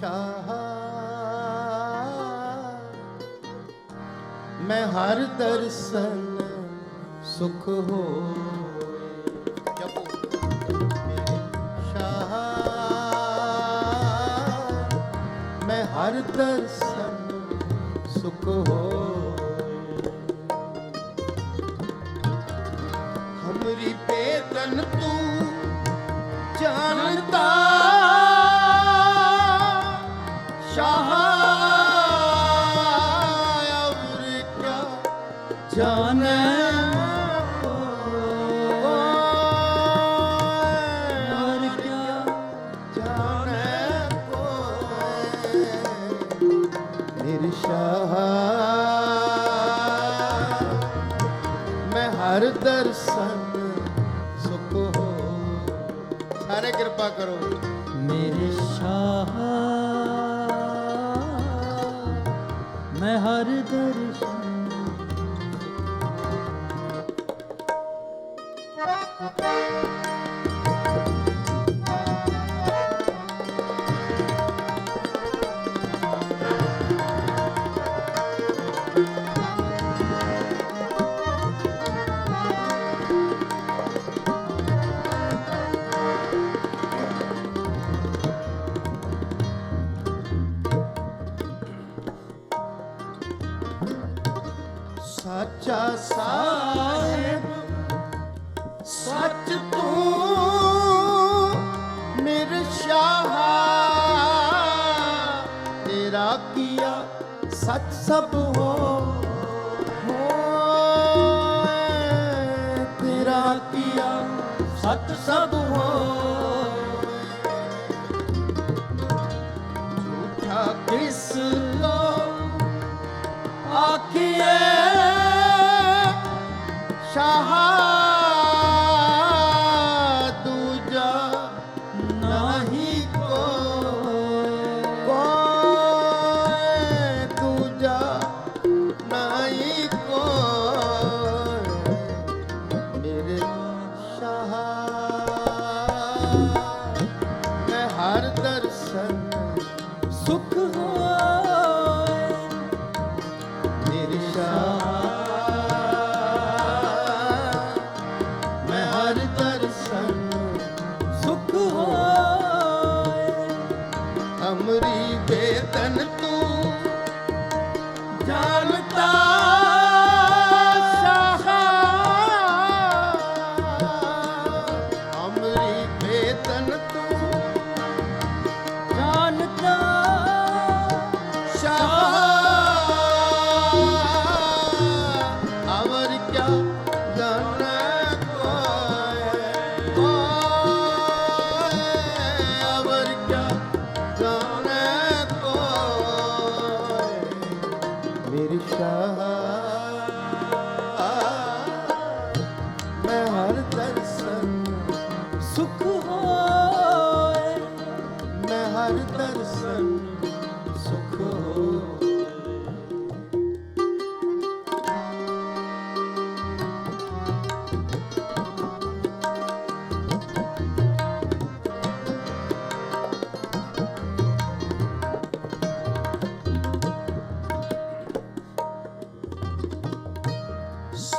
ਸ਼ਾਹ। ਮੈਂ ਹਰ ਦਰਸ਼ਨ ਸੁਖ ਹੋ ਜਪੋ। ਮੇਰੇ ਮੈਂ ਹਰ ਦਰਸ਼ਨ ਸੁਖ ਹੋ ਹਮਰੀ ਬੇਦਨ ਤੂੰ ਜਾਣਦਾ ਮੈਂ ਹਰ ਦਰਸ਼ਨ ਸੁਖ ਹੋ ਸਾਰੇ ਕਿਰਪਾ ਕਰੋ ਮੇਰੇ ਸ਼ਾਹ, ਮੈਂ ਹਰ ਦਰਸ਼ਨ Thank you. ਸੱਚ ਸਭ ਹੋ। ਹੋਏ, ਤੇਰਾ ਕੀਆ ਸੱਚ ਸਭ Oh.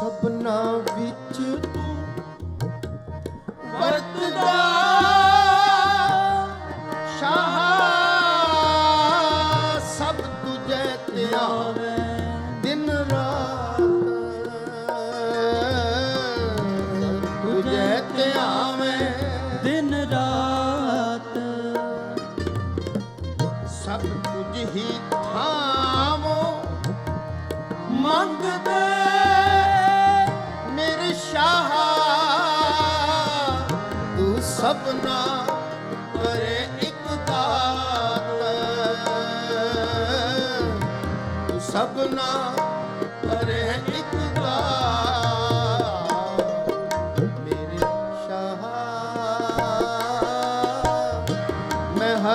ਸਪਨਾ ਵਿੱਚ ਤੂੰ ਵਰਤਦਾ। ਸਭ ਤੁਝੇ ਹੀ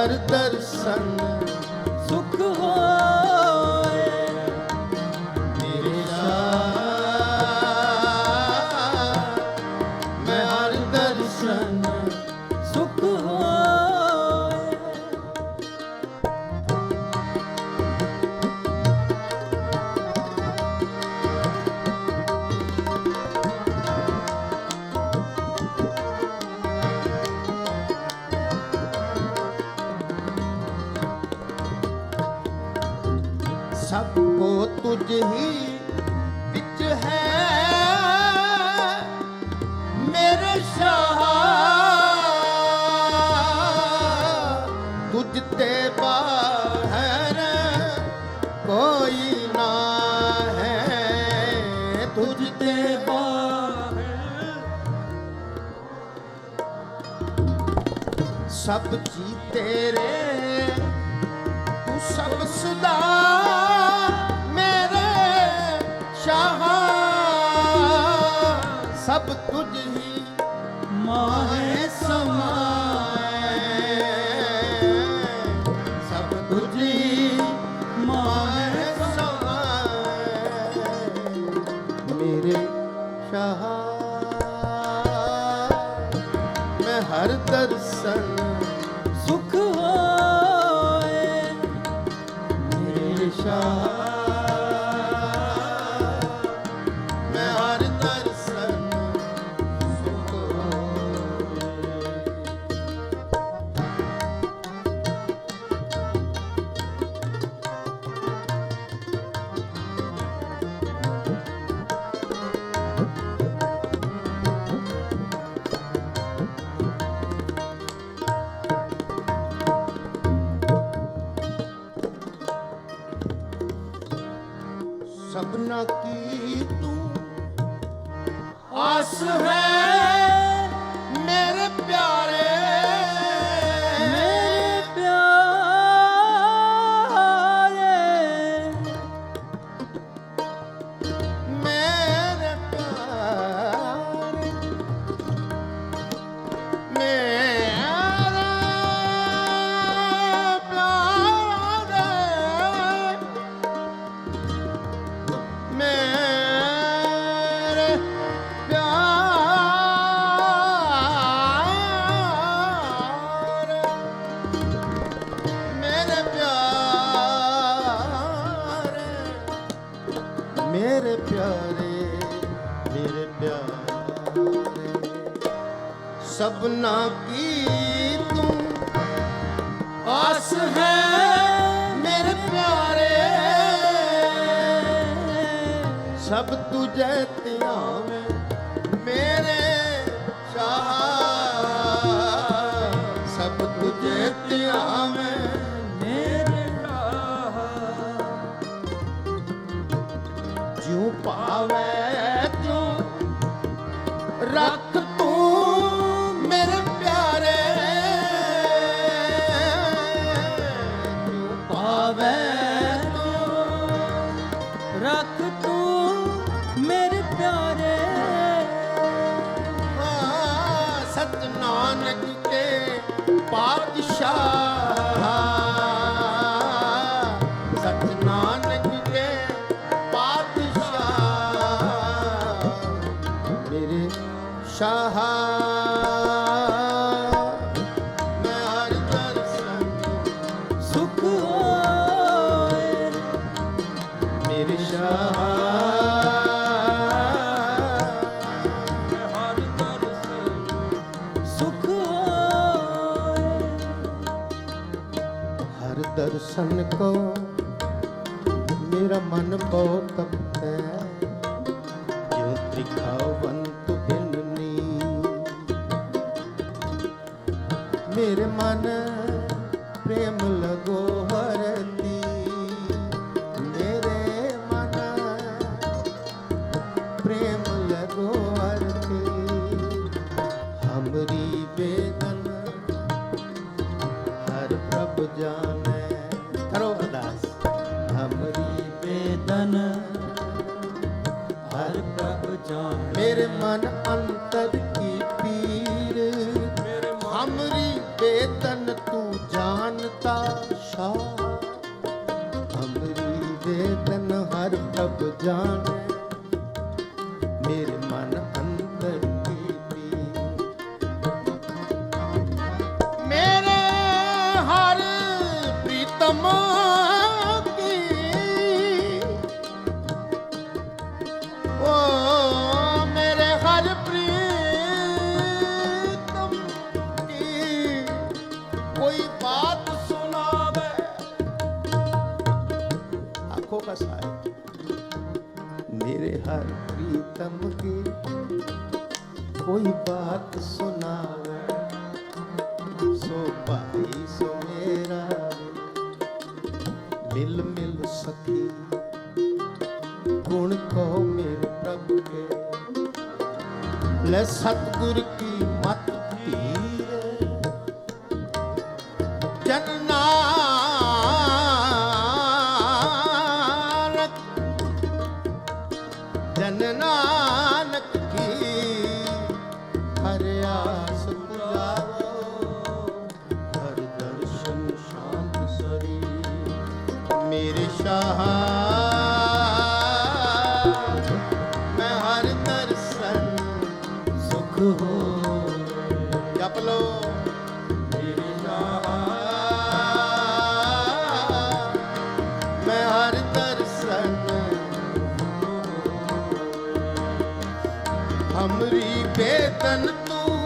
ਮੈਂ ਦਰਸ਼ਨ ਕੋ ਹੀ ਵਿੱਚ ਹੈ। ਮੇਰੇ ਸ਼ਾਹ, ਤੁਝ ਤੇ ਬਾਹਰ ਕੋਈ ਨਾ ਹੈ। ਤੁਝ ਤੇ ਬਾਹਰ ਸਭ ਜੀ ਤੇਰੇ, ਤੂੰ ਸਭ ਸੁਦਾ ਨਹੀਂ ਮਾਹੇ ਸਮਾਂ ਸਭਨਾ ਕੀ ਤੂੰ ਆਸ ਹੈ ਮੇਰੇ ਪਿਆਰੇ ਮੇਰੇ ਪਿਆਰੇ। ਸਭਨਾ ਕੀ ਤੂੰ? ਆਸ ਹੈ ਮੇਰੇ ਪਿਆਰੇ। ਸਭ ਤੁਝੇ ਧਿਆਵੇ ਮੇਰੇ ਸ਼ਾਹ ਸਭ ਤੁਝੇ ਧਿਆਵੇ ਨਾਨਕ ਕੇ ਪਾਤਸ਼ਾਹ ਦਰਸ਼ਨ ਕੋ ਮੇਰਾ ਮਨ ਬਹੁਤ ਅਮਰੀ ਬੇਤਨ ਤੂੰ ਜਾਣਤਾ ਸ਼ਾਹ। ਅਮਰੀ ਬੇਤਨ ਹਰ ਪ੍ਰਭ ਜਾਣੈ। ਮੇਰੇ ਮਨ ਅੰਦਰ ਸਖੀ। ਗੁਣ ਕਹੋ ਮੇਰੇ ਪ੍ਰਭ ਕੇ। ਲੈ ਸਤਗੁਰ ਕੀ ਮਤ ਜਹਾਂ ਮੈਂ ਹਰ ਤਰਸਨ ਸੁਖ ਹੋ ਮੈਂ ਹਰ ਤਰਸਨ ਹਮਰੀ ਤੂੰ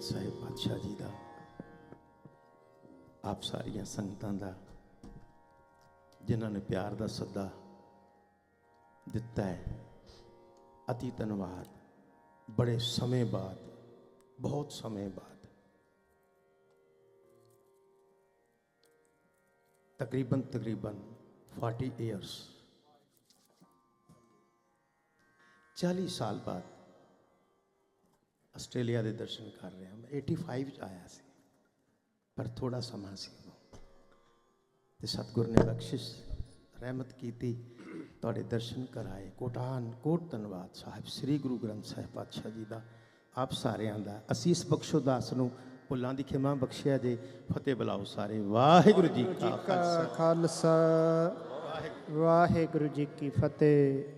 ਸ੍ਰੀ ਸਾਹਿਬ ਪਾਤਸ਼ਾਹ ਜੀ ਦਾ, ਆਪ ਸਾਰੀਆਂ ਸੰਗਤਾਂ ਦਾ, ਜਿਨ੍ਹਾਂ ਨੇ ਪਿਆਰ ਦਾ ਸੱਦਾ ਦਿੱਤਾ ਹੈ। ਅਤੀ ਧੰਨਵਾਦ। ਬੜੇ ਸਮੇਂ ਬਾਅਦ, ਬਹੁਤ ਸਮੇਂ ਬਾਅਦ। ਤਕਰੀਬਨ ਤਕਰੀਬਨ 40 ਇਅਰਸ 40 ਸਾਲ ਬਾਅਦ ਆਸਟ੍ਰੇਲੀਆ ਦੇ ਦਰਸ਼ਨ ਕਰ ਰਿਹਾ ਮੈਂ। 85 ਚ ਆਇਆ ਸੀ। ਪਰ ਥੋੜਾ ਸਮਾਂ ਸੀ। ਤੇ ਸਤਿਗੁਰ ਨੇ ਬਖਸ਼ਿਸ਼ ਰਹਿਮਤ ਕੀਤੀ ਤੁਹਾਡੇ ਦਰਸ਼ਨ ਕਰਾਏ। ਕੋਟਾਨ ਕੋਟ ਧੰਨਵਾਦ ਸਾਹਿਬ। ਸ੍ਰੀ ਗੁਰੂ ਗ੍ਰੰਥ ਸਾਹਿਬ ਪਾਤਸ਼ਾਹ ਜੀ ਦਾ ਆਪ ਸਾਰਿਆਂ ਦਾ। ਅਸੀਸ ਬਖਸ਼ੋ ਦਾਸ ਨੂੰ ਭੁੱਲਾਂ ਦੀ ਖਿਮਾ ਬਖਸ਼ਿਆ ਜੇ। ਫਤਿਹ ਬੁਲਾਓ ਸਾਰੇ। ਵਾਹਿਗੁਰੂ ਜੀ ਕਾ ਖਾਲਸਾ। ਵਾਹਿਗੁਰੂ ਜੀ ਕੀ ਫਤਿਹ।